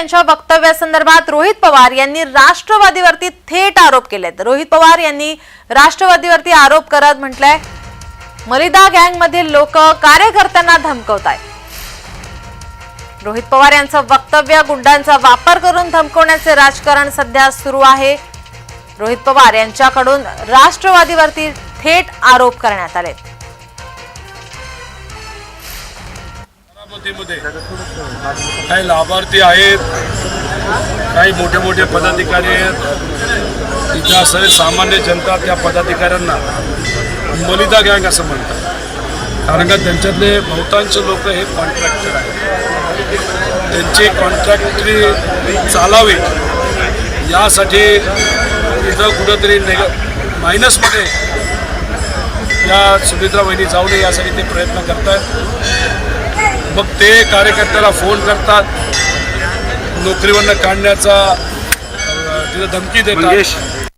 यांच्या वक्तव्यासंदर्भात रोहित पवार यांनी राष्ट्रवादीवरती थेट आरोप केलेत. रोहित पवार यांनी राष्ट्रवादीवरती आरोप करत म्हटलंय मलिदा गँग मधील लोक कार्यकर्त्यांना धमकवत आहेत रोहित पवार यांचं वक्तव्य गुंडांचा वापर करून धमकवण्याचे राजकारण सध्या सुरू आहे. रोहित पवार यांच्याकडून राष्ट्रवादीवरती थेट आरोप करण्यात आले बारामतीमध्ये काही लाभार्थी आहेत. काही मोठे मोठे पदाधिकारी आहेत. इथं सर्वसामान्य जनता त्या पदाधिकाऱ्यांना मलिदा गँग असं म्हणतात. कारण का त्यांच्यातले बहुतांश लोक हे कॉन्ट्रॅक्टर आहेत. त्यांची कॉन्ट्रॅक्टरी चालावी यासाठी इथं कुठंतरी नेग मायनसमध्ये या सुमित्रा वहिनी जाऊ नये यासाठी ते प्रयत्न करत आहेत मग ते कार्यकर्त्याला फोन करतात. नोकरीवरनं काढण्याचा तिथं धमकी देतात.